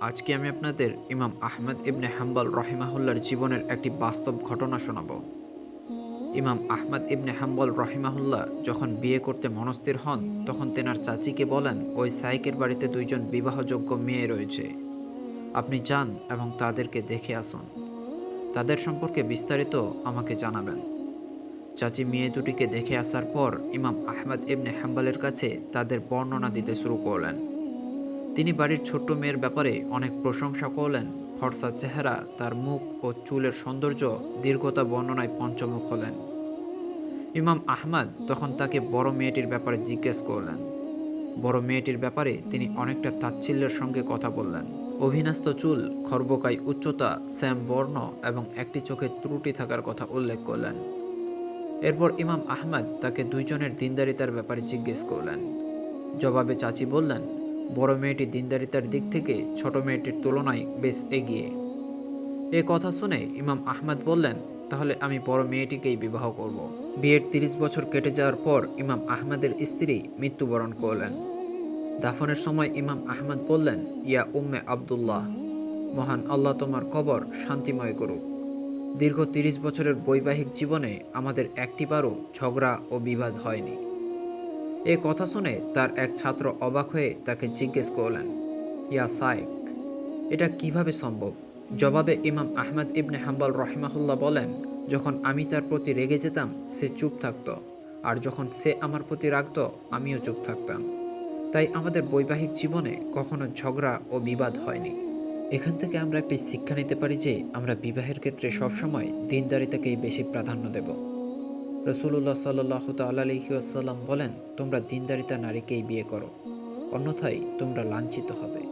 আজকে আমি আপনাদের ইমাম আহমেদ ইবনে হাম্বল রহিমাহুল্লার জীবনের একটি বাস্তব ঘটনা শোনাব। ইমাম আহমদ ইবনে হাম্বল রহিমাহুল্লাহ যখন বিয়ে করতে মনস্থির হন, তখন তেনার চাচিকে বলেন, ওই সাইকের বাড়িতে দুইজন বিবাহযোগ্য মেয়ে রয়েছে। আপনি যান এবং তাদেরকে দেখে আসুন। তাদের সম্পর্কে বিস্তারিত আমাকে জানাবেন। চাচি মেয়ে দুটিকে দেখে আসার পর ইমাম আহমদ ইবনে হাম্বলের কাছে তাদের বর্ণনা দিতে শুরু করলেন। তিনি বাড়ির ছোট্ট মেয়ের ব্যাপারে অনেক প্রশংসা করলেন। ফর্সা চেহারা, তার মুখ ও চুলের সৌন্দর্য দীর্ঘতা বর্ণনায় পঞ্চমুখ হলেন। ইমাম আহমদ তখন তাকে বড় মেয়েটির ব্যাপারে জিজ্ঞেস করলেন। বড় মেয়েটির ব্যাপারে তিনি অনেকটা তাচ্ছিল্যের সঙ্গে কথা বললেন। অভিনস্ত চুল, খর্বকায় উচ্চতা, স্যাম বর্ণ এবং একটি চোখে ত্রুটি থাকার কথা উল্লেখ করলেন। এরপর ইমাম আহমদ তাকে দুইজনের দিনদারিতার ব্যাপারে জিজ্ঞেস করলেন। জবাবে চাচি বললেন বড় মেয়েটি দিনদারিতার দিক থেকে ছোট মেয়েটির তুলনায় বেশ এগিয়ে। এ কথা শুনে ইমাম আহমদ বললেন, তাহলে আমি বড় মেয়েটিকেই বিবাহ করব। বিয়ের তিরিশ বছর কেটে যাওয়ার পর ইমাম আহমদের স্ত্রী মৃত্যুবরণ করলেন। দাফনের সময় ইমাম আহমদ বললেন, ইয়া উম্মে আবদুল্লাহ, মহান আল্লাহ তোমার কবর শান্তিময় করুক। দীর্ঘ তিরিশ বছরের বৈবাহিক জীবনে আমাদের একটিবারও ঝগড়া ও বিবাদ হয়নি। এ কথা শুনে তার এক ছাত্র অবাক হয়ে তাকে জিজ্ঞেস করলেন, ইয়া সায়েক, এটা কীভাবে সম্ভব? জবাবে ইমাম আহমদ ইবনে হাম্বল রহিমাহুল্লাহ বলেন, যখন আমি তার প্রতি রেগে যেতাম, সে চুপ থাকতো, আর যখন সে আমার প্রতি রাখত আমিও চুপ থাকতাম। তাই আমাদের বৈবাহিক জীবনে কখনো ঝগড়া ও বিবাদ হয়নি। এখান থেকে আমরা একটি শিক্ষা নিতে পারি যে, আমরা বিবাহের ক্ষেত্রে সবসময় দিনদারিতাকেই বেশি প্রাধান্য দেব। রসুল্লাহ সাল্লাহ তাল্লাহি আসাল্লাম বলেন তোমরা দিনদারিতা নারীকেই বিয়ে করো অন্যথায় তোমরা লাঞ্ছিত হবে।